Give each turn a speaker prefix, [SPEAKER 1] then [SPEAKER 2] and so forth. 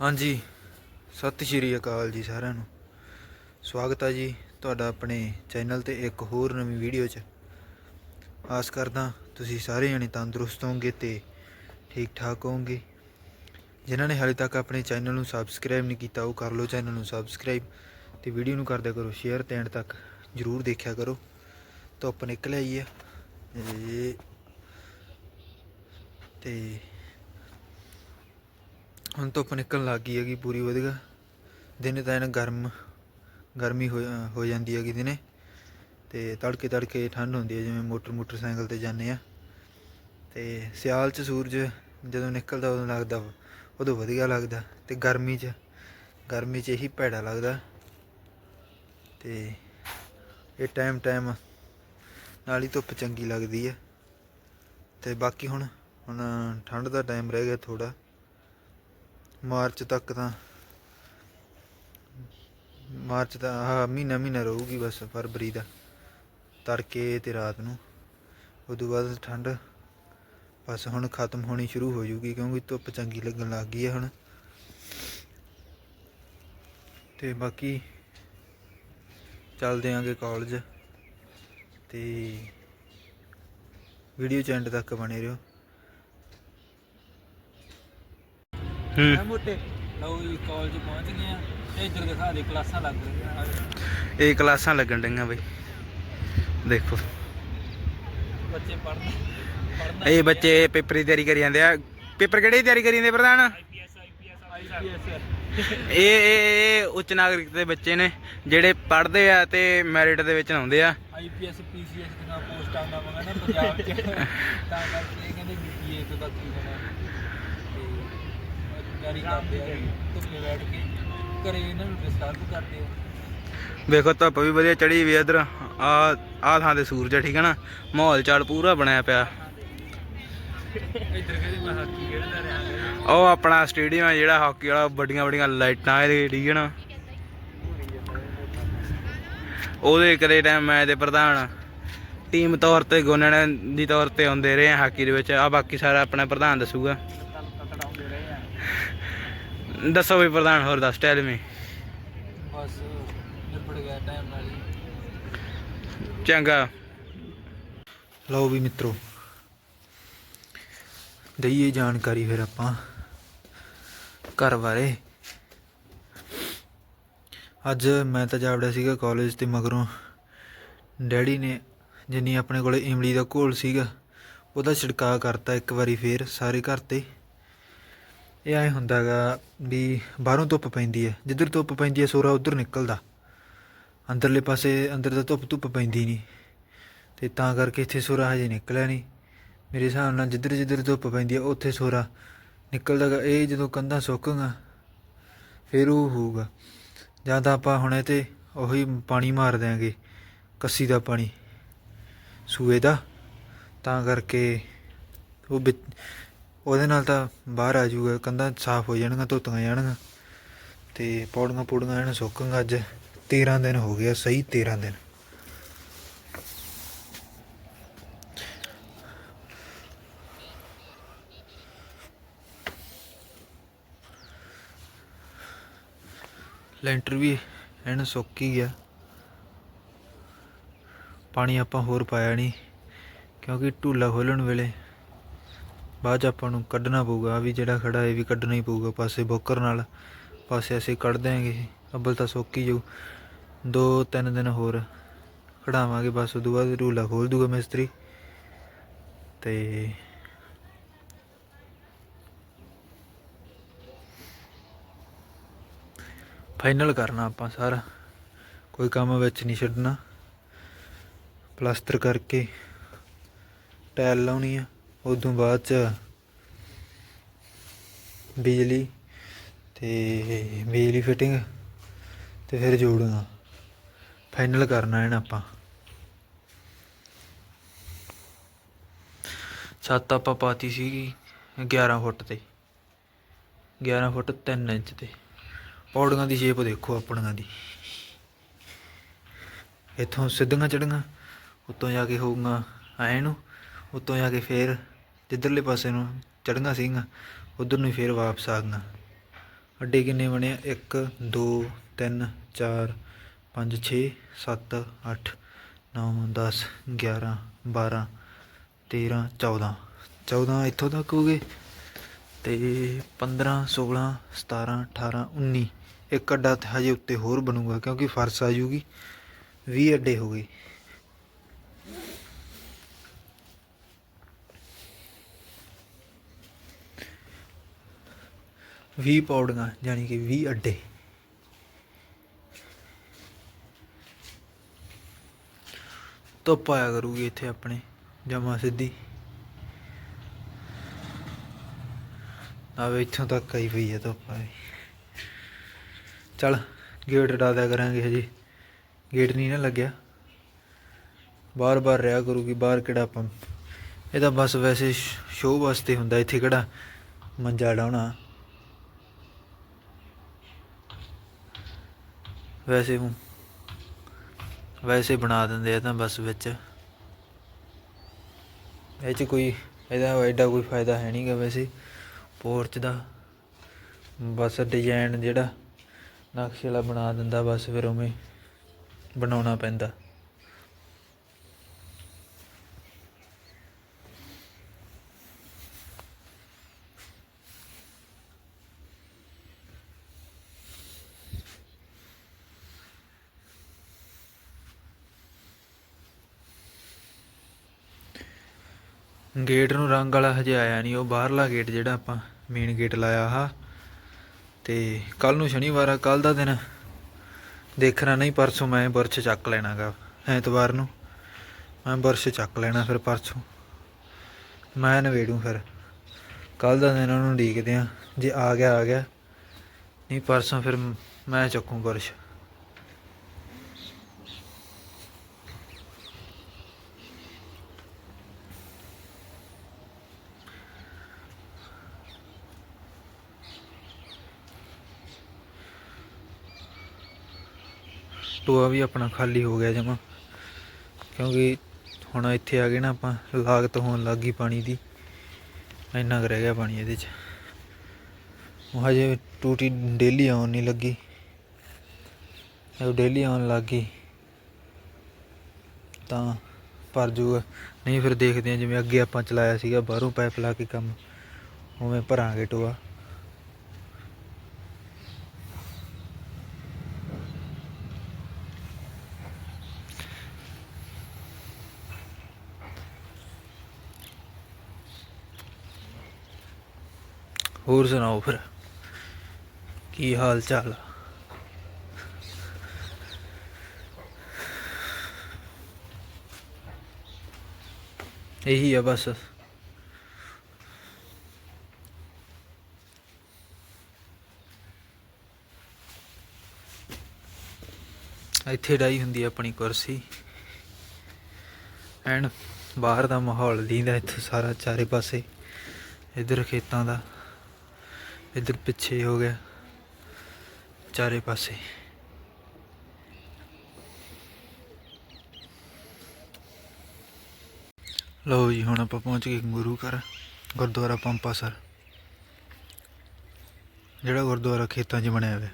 [SPEAKER 1] ਹਾਂਜੀ। ਸਤਿ ਸ਼੍ਰੀ ਅਕਾਲ ਜੀ ਸਾਰਿਆਂ ਨੂੰ। ਸਵਾਗਤ ਹੈ ਜੀ ਤੁਹਾਡਾ ਆਪਣੇ ਚੈਨਲ ਤੇ ਇੱਕ ਹੋਰ ਨਵੀਂ ਵੀਡੀਓ 'ਚ। ਆਸ ਕਰਦਾ ਤੁਸੀਂ ਸਾਰੇ ਜਣੇ ਤੰਦਰੁਸਤ ਹੋਵੋਗੇ ਤੇ ਠੀਕ ਠਾਕ ਹੋਵੋਗੇ। ਜਿਨ੍ਹਾਂ ਨੇ ਹਾਲੇ ਤੱਕ ਆਪਣੇ ਚੈਨਲ ਨੂੰ ਸਬਸਕ੍ਰਾਈਬ ਨਹੀਂ ਕੀਤਾ, ਉਹ ਕਰ ਲਓ ਚੈਨਲ ਨੂੰ ਸਬਸਕ੍ਰਾਈਬ ਤੇ ਵੀਡੀਓ ਨੂੰ ਕਰਦਿਆ ਕਰੋ ਸ਼ੇਅਰ ਤੇ ਐਂਡ ਤੱਕ ਜਰੂਰ ਦੇਖਿਆ ਕਰੋ। ਧੁੱਪ ਨਿਕਲ ਆਈ ਹੈ ਤੇ ਹੁਣ ਧੁੱਪ ਨਿਕਲਣ ਲੱਗ ਗਈ ਹੈਗੀ ਪੂਰੀ ਵਧੀਆ। ਦਿਨੇ ਤਾਂ ਐਨ ਗਰਮ, ਗਰਮੀ ਹੋ ਹੋ ਜਾਂਦੀ ਹੈਗੀ ਦਿਨੇ। ਤੇ ਤੜਕੇ ਤੜਕੇ ਠੰਡ ਹੁੰਦੀ ਹੈ, ਜਿਵੇਂ ਮੋਟਰ ਮੋਟਰਸਾਈਕਲ ਤੇ ਜਾਂਦੇ ਆ ਤੇ ਸਿਆਲ ਚ ਸੂਰਜ ਜਦੋਂ ਨਿਕਲਦਾ ਉਦੋਂ ਲੱਗਦਾ, ਉਦੋਂ ਵਧੀਆ ਲੱਗਦਾ। ਤੇ ਗਰਮੀ ਚ ਗਰਮੀ ਚ ਇਹੀ ਭੈੜਾ ਲੱਗਦਾ। ਤੇ ਇਹ ਟਾਈਮ ਟਾਈਮ ਨਾਲ ਹੀ ਧੁੱਪ ਚੰਗੀ ਲੱਗਦੀ ਹੈ। ਤੇ ਬਾਕੀ ਹੁਣ ਹੁਣ ਠੰਡ ਦਾ ਟਾਈਮ ਰਹਿ ਗਿਆ ਥੋੜਾ ਮਾਰਚ ਤੱਕ ਤਾਂ। ਮਾਰਚ ਦਾ ਆਹ ਮਹੀਨਾ ਮਹੀਨਾ ਰਹੂਗੀ ਬਸ ਫਰਵਰੀ ਦਾ। ਤੜਕੇ ਤੇ ਰਾਤ ਨੂੰ। ਉਦੋਂ ਬਾਅਦ ਠੰਡ। ਬਸ ਹੁਣ ਖਤਮ ਹੋਣੀ ਸ਼ੁਰੂ ਹੋ ਜੂਗੀ ਕਿਉਂਕਿ ਧੁੱਪ ਚੰਗੀ ਲੱਗਣ ਲੱਗ ਗਈ ਹੈ ਹੁਣ। ਤੇ ਬਾਕੀ ਚੱਲਦੇ ਆਂਗੇ ਕਾਲਜ। ਤੇ ਵੀਡੀਓ ਚੈਂਡ ਤੱਕ ਬਣੇ ਰਹੋ।
[SPEAKER 2] ਹੈ। ਮੋਟੇ। ਲਓ ਜੀ ਕਾਲਜ ਪਹੁੰਚ ਗਏ ਆ। ਤੇ ਇੱਧਰ ਦਿਖਾ ਦੇ ਕਲਾਸਾਂ ਲੱਗ ਰਹੀਆਂ ਆ।
[SPEAKER 1] ਇਹ ਕਲਾਸਾਂ ਲੱਗਣ ਡਈਆਂ ਬਈ। ਦੇਖੋ।
[SPEAKER 2] ਬੱਚੇ ਪੜ੍ਹਨ ਪੜ੍ਹਨਾ
[SPEAKER 1] ਇਹ ਬੱਚੇ ਪੇਪਰ ਦੀ ਤਿਆਰੀ ਕਰੀ ਜਾਂਦੇ ਆ। ਪੇਪਰ ਕਿਹੜੀ ਤਿਆਰੀ ਕਰੀ ਜਾਂਦੇ ਪ੍ਰਧਾਨ?
[SPEAKER 2] ਆਈਪੀਐਸ ਆਈਪੀਐਸ ਆਈਪੀਐਸ
[SPEAKER 1] ਇਹ ਇਹ ਇਹ ਉੱਚ ਨਾਗਰਿਕ ਦੇ ਬੱਚੇ ਨੇ ਜਿਹੜੇ ਪੜ੍ਹਦੇ ਆ ਤੇ ਮੈਰਿਟ ਦੇ ਵਿੱਚ ਆਉਂਦੇ ਆ।
[SPEAKER 2] ਆਈਪੀਐਸ ਪੀਸੀਐਸ ਦੀਆਂ ਪੋਸਟਾਂ ਦਾ ਮੰਗਾ ਨਾ ਪੰਜਾਬ 'ਚ। ਤਾਂ ਕਰਕੇ ਇਹ ਕਹਿੰਦੇ ਬੀਪੀਏ ਤੋਂ ਬਾਕੀ ਹੋਣਾ। ਤੇ ਤਿਆਰੀ ਕਰਦੇ ਆ ਧੁੱਪੇ ਬੈਠ ਕੇ ਘਰੇ ਇਹਨਾਂ ਨੂੰ ਡਿਸਟਰਬ ਕਰਦੇ ਆ।
[SPEAKER 1] ਵੇਖੋ ਧੁੱਪ ਵੀ ਵਧੀਆ ਚੜੀ ਵੀ ਇਧਰ। ਆ ਆ ਥਾਂ ਤੇ ਸੂਰਜ ਆ, ਠੀਕ ਹੈ ਨਾ? ਮਾਹੌਲ ਚਾਲ ਪੂਰਾ ਬਣਿਆ ਪਿਆ।
[SPEAKER 2] ਇੱਧਰ ਕਹਿੰਦੇ ਮੈਂ ਹਾਕੀ ਖੇਡਦਾ ਰਿਹਾ।
[SPEAKER 1] ਉਹ ਆਪਣਾ ਸਟੇਡੀਅਮ ਹੈ ਜਿਹੜਾ ਹਾਕੀ ਵਾਲਾ ਵੱਡੀਆਂ ਵੱਡੀਆਂ ਲਾਈਟਾਂ ਇਹਦੇ ਠੀਕ ਹੈ ਨਾ? ਉਹਦੇ ਕਦੇ ਟਾਈਮ ਮੈਂ ਤੇ ਪ੍ਰਧਾਨ ਟੀਮ ਤੌਰ ਤੇ ਗੋਨਣ ਦੀ ਤੌਰ ਤੇ ਆਉਂਦੇ ਰਹੇ ਆ ਹਾਕੀ ਦੇ ਵਿੱਚ। ਆ ਬਾਕੀ ਸਾਰਾ ਆਪਣਾ ਪ੍ਰਧਾਨ ਦੱਸੂਗਾ। ਦੱਸੋ ਵੀ ਪ੍ਰਧਾਨ ਹੋਰ ਦੱਸ ਟੈਲ ਮੀ
[SPEAKER 2] ਬਸ ਨਿਬੜ ਗਿਆ ਟਾਈਮ ਨਾਲ ਹੀ।
[SPEAKER 1] ਚੰਗਾ। ਲਓ ਵੀ ਮਿੱਤਰੋ ਦਈਏ ਜਾਣਕਾਰੀ ਫਿਰ ਆਪਾਂ ਘਰ ਬਾਰੇ। ਅੱਜ ਮੈਂ ਤਾਂ ਜਾਵੜਿਆ ਸੀਗਾ ਕਾਲਜ ਤੇ ਮਗਰੋਂ ਡੈਡੀ ਨੇ ਜਿੰਨੀ ਆਪਣੇ ਕੋਲੇ ਇਮਲੀ ਦਾ ਘੋਲ ਸੀਗਾ ਉਹਦਾ ਛਿੜਕਾਅ ਕਰਤਾ ਇੱਕ ਵਾਰੀ ਫੇਰ ਸਾਰੇ ਘਰ ਤੇ। ਇਹ ਐ ਹੁੰਦਾਗਾ ਵੀ ਬਾਹਰੋਂ ਧੁੱਪ ਪੈਂਦੀ ਹੈ। ਜਿੱਧਰ ਧੁੱਪ ਪੈਂਦੀ ਹੈ, ਸੋਰਾ ਉਧਰ ਨਿਕਲਦਾ। ਅੰਦਰਲੇ ਪਾਸੇ, ਅੰਦਰ ਦਾ ਧੁੱਪ ਧੁੱਪ ਪੈਂਦੀ ਨਹੀਂ। ਤੇ ਤਾਂ ਕਰਕੇ ਇੱਥੇ ਸੋਰਾ ਹਜੇ ਨਿਕਲਿਆ ਨਹੀਂ। ਮੇਰੇ ਹਿਸਾਬ ਨਾਲ ਜਿੱਧਰ ਜਿੱਧਰ ਧੁੱਪ ਪੈਂਦੀ ਹੈ, ਉੱਥੇ ਸੋਰਾ ਨਿਕਲਦਾ ਗਾ ਇਹ ਜਦੋਂ ਕੰਧਾਂ ਸੁੱਕਣਗਾ ਫਿਰ ਉਹ ਹੋਊਗਾ। ਜਾਂ ਤਾਂ ਆਪਾਂ ਹੁਣੇ ਤੇ ਉਹੀ ਪਾਣੀ ਮਾਰ ਦਿਆਂਗੇ, ਕੱਸੀ ਦਾ ਪਾਣੀ, ਸੂਏ ਦਾ। ਤਾਂ ਕਰਕੇ ਉਹ ਵਿੱਚ- ਉਹਦੇ ਨਾਲ ਤਾਂ ਬਾਹਰ ਆ ਜਾਊਗਾ, ਕੰਧਾਂ ਸਾਫ਼ ਹੋ ਜਾਣਗੀਆਂ, ਧੋਤੀਆਂ ਜਾਣਗੀਆਂ। ਤੇ ਪੌੜੀਆਂ ਪੂੜੀਆਂ ਇਹਨਾਂ ਸੁੱਕਣਗਾ ਅੱਜ। 13 ਦਿਨ ਹੋ ਗਿਆ ਸਹੀ 13 ਦਿਨ। ਲੈਂਟਰ ਵੀ ਐਨ ਸੁੱਕ ਹੀ ਗਿਆ। ਪਾਣੀ ਆਪਾਂ ਹੋਰ ਪਾਇਆ ਨਹੀਂ, ਕਿਉਂਕਿ ਢੂਲਾ ਖੋਲਣ ਵੇਲੇ ਬਾਅਦ 'ਚ ਆਪਾਂ ਨੂੰ ਕੱਢਣਾ ਪਊਗਾ, ਆਹ ਵੀ ਜਿਹੜਾ ਖੜਾ, ਇਹ ਵੀ ਕੱਢਣਾ ਹੀ ਪਊਗਾ ਪਾਸੇ ਬੋਕਰ ਨਾਲ। ਪਾਸੇ ਅਸੀਂ ਕੱਢ ਦਿਆਂਗੇ, ਅੱਬਲ ਤਾਂ ਸੋਕੀ ਜਾਊ। ਦੋ, ਤਿੰਨ ਦਿਨ ਹੋਰ ਖੜਾਵਾਂਗੇ, ਬਸ ਉਦੋਂ ਬਾਅਦ ਰੂਲਾ ਖੋਲ ਦੂਗਾ ਮਿਸਤਰੀ। ਤੇ ਫਾਈਨਲ ਕਰਨਾ ਆਪਾਂ ਸਾਰਾ। ਕੋਈ ਕੰਮ ਵਿੱਚ ਨਹੀਂ ਛੱਡਣਾ। ਪਲਾਸਟਰ ਕਰਕੇ ਟਾਇਲ ਲਾਉਣੀ ਆ। ਉਦੋਂ ਬਾਅਦ ਚ ਬਿਜਲੀ ਤੇ ਬਿਜਲੀ ਫਿਟਿੰਗ ਤੇ ਫਿਰ ਜੋੜਨਾ। ਫਾਈਨਲ ਕਰਨਾ ਇਹਨਾਂ ਆਪਾਂ। ਛੱਤ ਆਪਾਂ ਪਾਤੀ ਸੀਗੀ 11 ਫੁੱਟ ਤੇ। 11 ਫੁੱਟ 3 ਇੰਚ ਤੇ। ਪੌੜੀਆਂ ਦੀ ਸ਼ੇਪ ਦੇਖੋ ਆਪਣੀਆਂ ਦੀ। ਇੱਥੋਂ ਸਿੱਧੀਆਂ ਚੜੀਆਂ ਉੱਤੋਂ ਜਾ ਕੇ ਹੋਊਗਾ ਐ ਨੂੰ, ਉੱਤੋਂ ਜਾ ਕੇ ਫੇਰ ਜਿੱਧਰਲੇ ਪਾਸੇ ਨੂੰ ਚੜੀਆਂ ਸੀਗੀਆਂ ਉਧਰ ਨੂੰ ਫਿਰ ਵਾਪਸ ਆ ਗਈਆਂ ਅੱਡੇ ਕਿੰਨੇ ਬਣੇ ਆ? 1 2 3 4 5 6 7 8 9 10 11 12 13 14 14 ਇੱਥੋਂ ਤੱਕ ਹੋ ਗਏ ਤੇ 15 16 17 18 19 ਇੱਕ ਅੱਡਾ ਹਜੇ ਉੱਤੇ ਹੋਰ ਬਣੂਗਾ ਕਿਉਂਕਿ ਫਰਸ਼ ਆ ਜੂਗੀ। 20 ਅੱਡੇ ਹੋ ਗਏ। ਵੀਹ ਪੌੜੀਆਂ ਯਾਨੀ ਕਿ 20 ਅੱਡੇ। ਧੁੱਪ ਆਇਆ ਕਰੂਗੀ ਇੱਥੇ ਆਪਣੇ, ਜਮਾ ਸਿੱਧੀ। ਆਵੇ ਇੱਥੋਂ ਤੱਕ ਆਈ ਪਈ ਹੈ ਧੁੱਪ ਆਈ। ਚੱਲ ਗੇਟ ਡਾ ਦਿਆ ਕਰਾਂਗੇ ਹਜੇ। ਗੇਟ ਨਹੀਂ ਨਾ ਲੱਗਿਆ। ਬਾਰ-ਬਾਰ ਰਿਹਾ ਕਰੂਗੀ, ਬਾਹਰ ਕਿਹੜਾ ਆਪਾਂ ਇਹ ਤਾਂ ਬਸ ਵੈਸੇ ਸ਼ੋਅ ਵਾਸਤੇ ਹੁੰਦਾ ਇੱਥੇ ਕਿਹੜਾ। ਮੰਜਾ ਡਾਉਣਾ। ਵੈਸੇ ਹੂੰ ਵੈਸੇ ਬਣਾ ਦਿੰਦੇ ਆ ਤਾਂ ਬਸ ਵਿੱਚ। ਇਹ ਚ ਕੋਈ, ਇਹਦਾ ਐਡਾ ਕੋਈ ਫਾਇਦਾ ਹੈ ਨਹੀਂਗਾ ਵੈਸੇ। ਪੋਰਚ ਦਾ ਬਸ ਡਿਜ਼ਾਈਨ ਜਿਹੜਾ, ਨਕਸ਼ੇ ਵਾਲਾ ਬਣਾ ਦਿੰਦਾ ਬਸ ਫਿਰ ਉਵੇਂ ਬਣਾਉਣਾ ਪੈਂਦਾ। ਗੇਟ ਨੂੰ ਰੰਗ ਵਾਲਾ ਹਜੇ ਆਇਆ ਨਹੀਂ, ਉਹ ਬਾਹਰਲਾ ਗੇਟ ਜਿਹੜਾ ਆਪਾਂ ਮੇਨ ਗੇਟ ਲਾਇਆ ਆ ਤੇ ਕੱਲ ਨੂੰ ਸ਼ਨੀਵਾਰ ਆ ਕੱਲ ਦਾ ਦਿਨ। ਦੇਖਣਾ ਨਹੀਂ, ਪਰਸੋਂ ਮੈਂ ਬੁਰਸ਼ ਚੱਕ ਲੈਣਾਗਾ, ਐਤਵਾਰ ਨੂੰ। ਮੈਂ ਬੁਰਸ਼ ਚੱਕ ਲੈਣਾ ਫਿਰ ਪਰਸੋਂ। ਮੈਂ ਨਵੇੜੂ ਫਿਰ। ਕੱਲ ਦਾ ਦਿਨ ਉਹਨੂੰ ਉਡੀਕਦੇ ਆ, ਜੇ ਆ ਗਿਆ ਆ ਗਿਆ। ਨਹੀਂ, ਪਰਸੋਂ ਫਿਰ ਮੈਂ ਚੱਕੂ ਬੁਰਸ਼। ਟੋਆ ਵੀ ਆਪਣਾ ਖਾਲੀ ਹੋ ਗਿਆ ਜਮਾ। ਕਿਉਂਕਿ ਹੁਣ ਇੱਥੇ ਆ ਗਏ ਨਾ ਆਪਾਂ, ਲਾਗਤ ਹੋਣ ਲੱਗ ਗਈ ਪਾਣੀ ਦੀ। ਇੰਨਾ ਕੁ ਰਹਿ ਗਿਆ ਪਾਣੀ ਇਹਦੇ 'ਚ। ਉਹ ਹਜੇ ਟੂਟੀ ਡੇਲੀ ਆਉਣ ਨਹੀਂ ਲੱਗੀ। ਉਹ ਡੇਲੀ ਆਉਣ ਲੱਗ ਗਈ। ਤਾਂ ਭਰ ਜੂਗਾ। ਨਹੀਂ ਫਿਰ ਦੇਖਦੇ ਆ ਜਿਵੇਂ ਅੱਗੇ ਆਪਾਂ ਚਲਾਇਆ ਸੀਗਾ, ਬਾਹਰੋਂ ਪਾਈਪ ਲਾ ਕੇ ਕੰਮ, ਉਵੇਂ ਭਰਾਂਗੇ ਟੋਆ। ਹੋਰ ਸੁਣਾਓ ਫਿਰ। ਕੀ ਹਾਲ ਚਾਲ? ਇਹੀ ਆ ਬਸ। ਇੱਥੇ ਡਾਈ ਹੁੰਦੀ ਆਪਣੀ ਕੁਰਸੀ। ਐਂਡ ਬਾਹਰ ਦਾ ਮਾਹੌਲ ਦੀਂਦਾ ਇੱਥੇ ਸਾਰਾ, ਚਾਰੇ ਪਾਸੇ। ਇੱਧਰ ਖੇਤਾਂ ਦਾ। ਇੱਧਰ ਪਿੱਛੇ ਹੋ ਗਿਆ। ਚਾਰੇ ਪਾਸੇ। ਲਓ ਜੀ, ਹੁਣ ਆਪਾਂ ਪਹੁੰਚ ਗਏ ਗੁਰੂ ਘਰ, ਗੁਰਦੁਆਰਾ ਪੰਪਾ ਸਰ। ਜਿਹੜਾ ਗੁਰਦੁਆਰਾ ਖੇਤਾਂ 'ਚ ਬਣਿਆ ਹੋਇਆ।